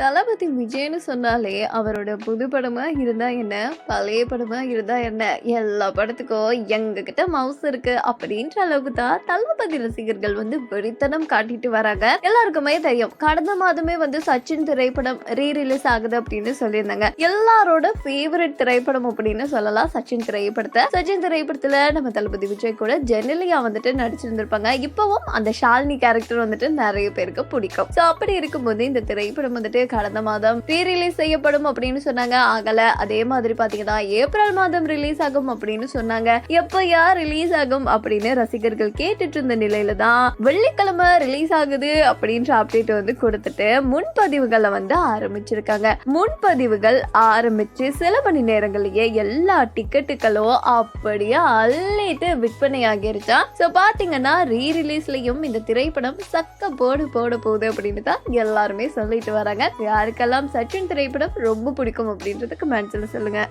தளபதி விஜய்னு சொன்னாலே அவரோட புது படமாக இருந்தால் என்ன? பழைய படமாக இருந்தால் என்ன? எல்லா படத்துக்கும் எங்ககிட்ட மவுஸ் இருக்கு. அப்படின்ற அளவுக்கு தான் தளபதி ரசிகர்கள் வந்து வெறித்தனம் காட்டிட்டு வராங்க. எல்லாருக்குமே தெரியும். கடந்த மாதமே வந்து சச்சின் திரைப்படம் ரீ ரிலீஸ் ஆகுது அப்படின்னு சொல்லியிருந்தாங்க. எல்லாரோட ஃபேவரட் திரைப்படம் அப்படின்னு சொல்லலாம். சச்சின் திரைப்படத்தை. சச்சின் திரைப்படத்தில் நம்ம தளபதி விஜய் கூட ஜெனலியா வந்துட்டு நடிச்சிருந்திருப்பாங்க. இப்பவும் அந்த ஷாலினி கேரக்டர் வந்துட்டு நிறைய பேருக்கு பிடிக்கும். ஸோ அப்படி இருக்கும்போது இந்த திரைப்படம் வந்துட்டு கடந்த மாதம் ரீ ரிலீஸ் செய்யப்படும் அப்படின்னு சொன்னாங்க. ஆகல அதே மாதிரி பாத்தீங்கன்னா ஏப்ரல் மாதம் ரிலீஸ் ஆகும் அப்படின்னு சொன்னாங்க. எப்பயா ரிலீஸ் ஆகும் அப்படின்னு ரசிகர்கள் கேட்டுட்டு இருந்த நிலையில தான் வெள்ளிக்கிழமை ரிலீஸ் ஆகுது அப்படின்ற அப்டேட் வந்து கொடுத்துட்டு முன்பதிவுகளை வந்து ஆரம்பிச்சிருக்காங்க. முன்பதிவுகள் ஆரம்பிச்சு சில மணி நேரங்கள்லயே எல்லா டிக்கெட்டுகளும் அப்படியே அள்ளிட்டு விற்பனை ஆகிருச்சா ஸோ பாத்தீங்கன்னா ரீ ரிலீஸ்லயும் இந்த திரைப்படம் சக்க போடு போட போகுது அப்படின்னு தான் எல்லாருமே சொல்லிட்டு வராங்க. யாருக்கெல்லாம் சச்சின் திரைப்படம் ரொம்ப பிடிக்கும் அப்படின்றதுக்கு கமெண்ட்ஸில் சொல்லுங்கள்